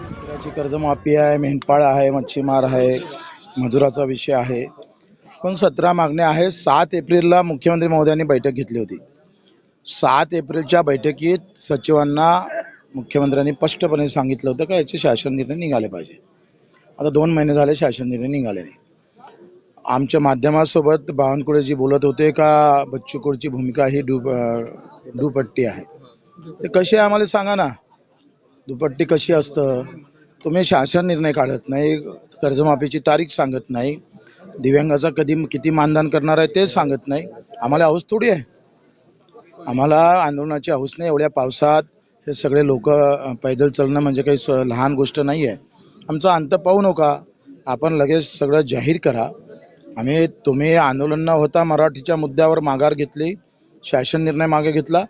शेतकऱ्याची कर्जमाफी आहे मेंढपाळ आहे मच्छीमार आहे मजुराचा विषय आहे. पण सतरा मागण्या आहे सात एप्रिलला मुख्यमंत्री महोदयांनी बैठक घेतली होती. सात एप्रिलच्या बैठकीत सचिवांना मुख्यमंत्र्यांनी स्पष्टपणे सांगितलं होतं का याचे शासन निर्णय निघाले पाहिजे. आता दोन महिने झाले शासन निर्णय निघाले नाही. आमच्या माध्यमासोबत बावनकुळेजी बोलत होते का बच्चूकुळची भूमिका ही डू दुपट्टी आहे. ते कशी आहे आम्हाला सांगा ना. दुपट्टी कशी असतं? तुम्ही शासन निर्णय काढत नाही कर्जमाफीची तारीख सांगत नाही दिव्यांगाचा कधी किती मानधन करणार आहे ते सांगत नाही. आम्हाला हौस थोडी आहे. आम्हाला आंदोलनाची हौस नाही एवढ्या पावसात हे सगळे लोक पैदल चालणं म्हणजे काही स- लहान गोष्ट नाही आहे आमचा अंत पाहू नका. आपण लगेच सगळं जाहीर करा. आम्ही तुम्ही आंदोलन न होता मराठीच्या मुद्द्यावर माघार घेतली शासन निर्णय मागे घेतला.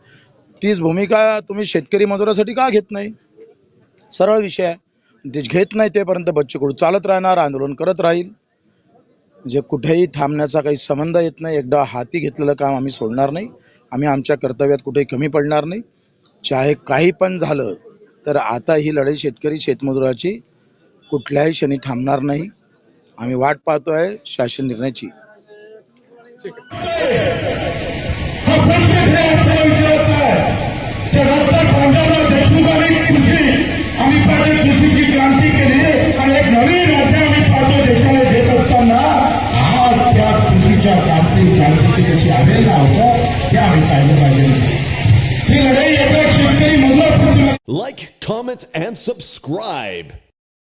तीच भूमिका तुम्ही शेतकरी मजुरासाठी का घेत नाही? सरळ विषय आहे. ते घेत नाही तेपर्यंत बच्चूकडू चालत राहणार आंदोलन करत राहील. जे कुठेही थांबण्याचा काही संबंध येत नाही एकदा हाती घेतलेलं काम आम्ही सोडणार नाही. आम्ही आमच्या कर्तव्यात कुठेही कमी पडणार नाही. चाहे काही पण झालं तर आता ही लढाई शेतकरी शेतमजुराची कुठल्याही क्षणी थांबणार नाही. आम्ही वाट पाहतोय शासन निर्णयाची Like, comment, and subscribe.